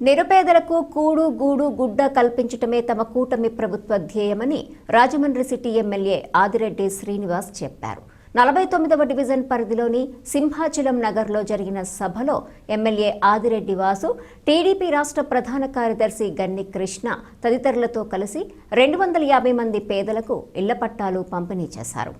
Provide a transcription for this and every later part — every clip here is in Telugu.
నిరుపేదలకు కూడు గూడు గుడ్డ కల్పించటమే తమ కూటమి ప్రభుత్వ ధ్యేయమని రాజమండ్రి సిటీ ఎమ్మెల్యే ఆదిరెడ్డి శ్రీనివాస్ చెప్పారు. నలభై తొమ్మిదవ డివిజన్ పరిధిలోని సింహాచలం నగర్లో జరిగిన సభలో ఎమ్మెల్యే ఆదిరెడ్డి వాసు టీడీపీ రాష్ట్ర ప్రధాన కార్యదర్శి గన్ని కృష్ణ తదితరులతో కలిసి రెండు వందల యాభై మంది పేదలకు ఇళ్ళ పట్టాలు పంపిణీ చేశారు.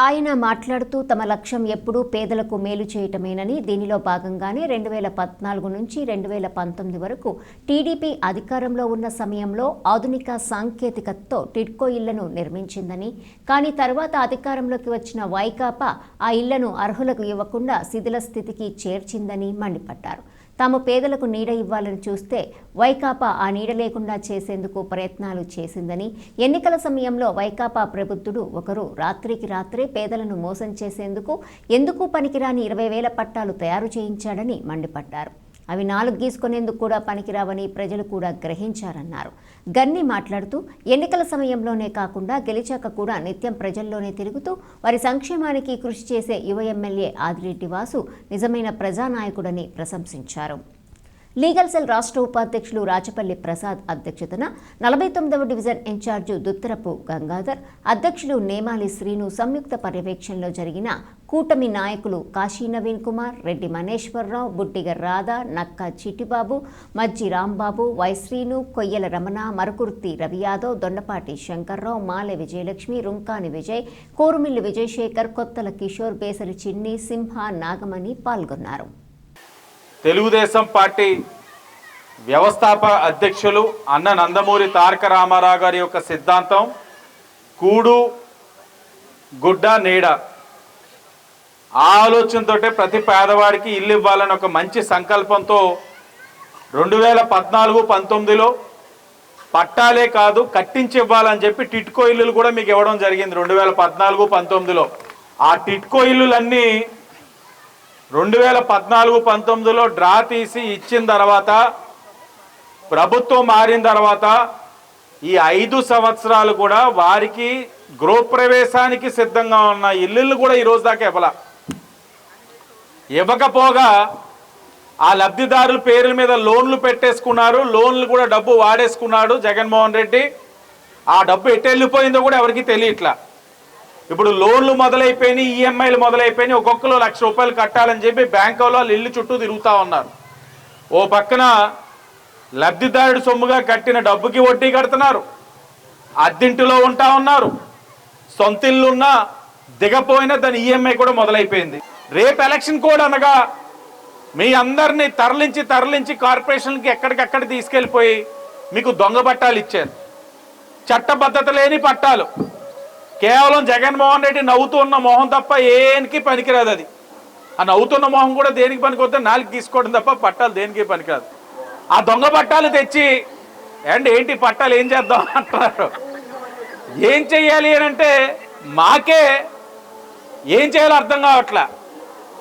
ఆయన మాట్లాడుతూ తమ లక్ష్యం ఎప్పుడూ పేదలకు మేలు చేయటమేనని దీనిలో భాగంగానే రెండు వేల పద్నాలుగు నుంచి రెండు వేల పంతొమ్మిది వరకు టీడీపీ అధికారంలో ఉన్న సమయంలో ఆధునిక సాంకేతికతతో టిడ్కో ఇళ్ళను నిర్మించిందని కానీ తర్వాత అధికారంలోకి వచ్చిన వైకాపా ఆ ఇళ్ళను అర్హులకు ఇవ్వకుండా శిథిల స్థితికి చేర్చిందని మండిపడ్డారు. తాము పేదలకు నీడ ఇవ్వాలని చూస్తే వైకాపా ఆ నీడ లేకుండా చేసేందుకు ప్రయత్నాలు చేసిందని ఎన్నికల సమయంలో వైకాపా ప్రబుద్ధుడు ఒకరు రాత్రికి రాత్రే పేదలను మోసం చేసేందుకు ఎందుకు పనికిరాని ఇరవై వేల పట్టాలు తయారు చేయించాడని మండిపడ్డారు. అవి నాలుగు గీసుకునేందుకు కూడా పనికిరావని ప్రజలు కూడా గ్రహించారన్నారు. గన్ని మాట్లాడుతూ ఎన్నికల సమయంలోనే కాకుండా గెలిచాక కూడా నిత్యం ప్రజల్లోనే తిరుగుతూ వారి సంక్షేమానికి కృషి చేసే యువ ఎమ్మెల్యే ఆదిరెడ్డి వాసు నిజమైన ప్రజానాయకుడని ప్రశంసించారు. లీగల్ సెల్ రాష్ట్ర ఉపాధ్యక్షులు రాచపల్లి ప్రసాద్ అధ్యక్షతన నలభై తొమ్మిదవ డివిజన్ ఇన్ఛార్జు దుత్తరపు గంగాధర్ అధ్యక్షులు నేమాలి శ్రీను సంయుక్త పర్యవేక్షణలో జరిగిన కూటమి నాయకులు కాశీ నవీన్ కుమార్ రెడ్డి మనేశ్వరరావు బుట్టిగ రాధా నక్క చిట్టిబాబు మజ్జి రాంబాబు వైశ్రీను కొయ్యల రమణ మరకుర్తి రవి యాదవ్ దొండపాటి శంకర్రావు మాలె విజయలక్ష్మి రుంకాని విజయ్ కోరుమిల్లి విజయశేఖర్ కొత్తల కిషోర్ బేసరి చిన్ని సింహ నాగమణి పాల్గొన్నారు. తెలుగుదేశం పార్టీ వ్యవస్థాపక అధ్యక్షులు అన్న నందమూరి తారక రామారావు గారి యొక్క సిద్ధాంతం కూడు గుడ్డ నీడ. ఆ ఆలోచనతో ప్రతి పేదవాడికి ఇల్లు ఇవ్వాలని ఒక మంచి సంకల్పంతో రెండు వేల పద్నాలుగు పంతొమ్మిదిలో పట్టాలే కాదు కట్టించి ఇవ్వాలని చెప్పి టిట్కో ఇల్లులు కూడా మీకు ఇవ్వడం జరిగింది రెండు వేల పద్నాలుగు పంతొమ్మిదిలో. ఆ టిట్కో ఇల్లులన్నీ రెండు వేల పద్నాలుగు పంతొమ్మిదిలో డ్రా తీసి ఇచ్చిన తర్వాత ప్రభుత్వం మారిన తర్వాత ఈ ఐదు సంవత్సరాలు కూడా వారికి గృహప్రవేశానికి సిద్ధంగా ఉన్న ఇల్లులు కూడా ఈరోజు దాకా ఇవ్వాల. ఇవ్వకపోగా ఆ లబ్ధిదారుల పేర్ల మీద లోన్లు పెట్టేసుకున్నారు లోన్లు కూడా డబ్బు వాడేసుకున్నాడు జగన్మోహన్ రెడ్డి. ఆ డబ్బు ఎటు వెళ్ళిపోయిందో కూడా ఎవరికి తెలియట్లా. ఇప్పుడు లోన్లు మొదలైపోయినాయి ఈఎంఐలు మొదలైపోయినాయి ఒక్కొక్కరు లక్ష రూపాయలు కట్టాలని చెప్పి బ్యాంకు వాళ్ళు ఇల్లు చుట్టూ తిరుగుతూ ఉన్నారు. ఓ పక్కన లబ్ధిదారుడు సొమ్ముగా కట్టిన డబ్బుకి వడ్డీ కడుతున్నారు. అద్దింటిలో ఉంటా ఉన్నారు. సొంత ఇల్లు దిగపోయినా దిగపోయిన దాని ఈఎంఐ కూడా మొదలైపోయింది. రేపు ఎలక్షన్ కోడ్ అనగా మీ అందరినీ తరలించి తరలించి కార్పొరేషన్కి ఎక్కడికక్కడ తీసుకెళ్ళిపోయి మీకు దొంగ పట్టాలు ఇచ్చారు. చట్టబద్ధత లేని పట్టాలు. కేవలం జగన్మోహన్ రెడ్డి నవ్వుతున్న మొహం తప్ప ఏనికి పనికిరాదు అది. ఆ నవ్వుతున్న మొహం కూడా దేనికి పనికొద్దు నాలుగు తీసుకోవడం తప్ప పట్టాలు దేనికి పనికిరాదు. ఆ దొంగ పట్టాలు తెచ్చి అండ్ ఏంటి పట్టాలు ఏం చేద్దాం? అంటున్నారు. ఏం చెయ్యాలి అని అంటే మాకే ఏం చేయాలో అర్థం కావట్లా.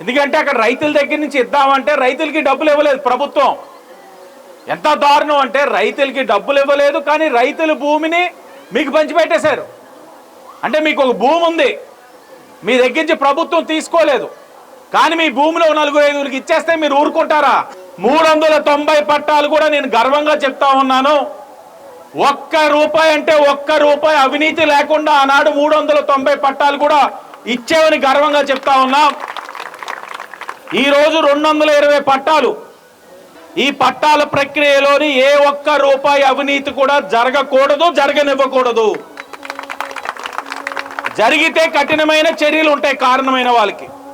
ఎందుకంటే అక్కడ రైతుల దగ్గర నుంచి ఇద్దామంటే రైతులకి డబ్బులు ఇవ్వలేదు ప్రభుత్వం. ఎంత దారుణం అంటే రైతులకి డబ్బులు ఇవ్వలేదు కానీ రైతుల భూమిని మీకు పంచిపెట్టేశారు. అంటే మీకు ఒక భూమి ఉంది. మీ దగ్గర నుంచి ప్రభుత్వం తీసుకోలేదు. కానీ మీ భూమిలో నలుగురు ఐదుగురికి ఇచ్చేస్తే మీరు ఊరుకుంటారా? మూడు వందల తొంభై పట్టాలు కూడా నేను గర్వంగా చెప్తా ఉన్నాను. ఒక్క రూపాయి అంటే ఒక్క రూపాయి అవినీతి లేకుండా ఆనాడు మూడు వందల తొంభై పట్టాలు కూడా ఇచ్చేవని గర్వంగా చెప్తా ఉన్నాం. ఈరోజు రెండు వందల ఇరవై పట్టాలు. ఈ పట్టాల ప్రక్రియలోని ఏ ఒక్క రూపాయి అవినీతి కూడా జరగకూడదు జరగనివ్వకూడదు. జరిగితే కఠినమైన చర్యలు ఉంటాయి కారణమైన వాళ్ళకి.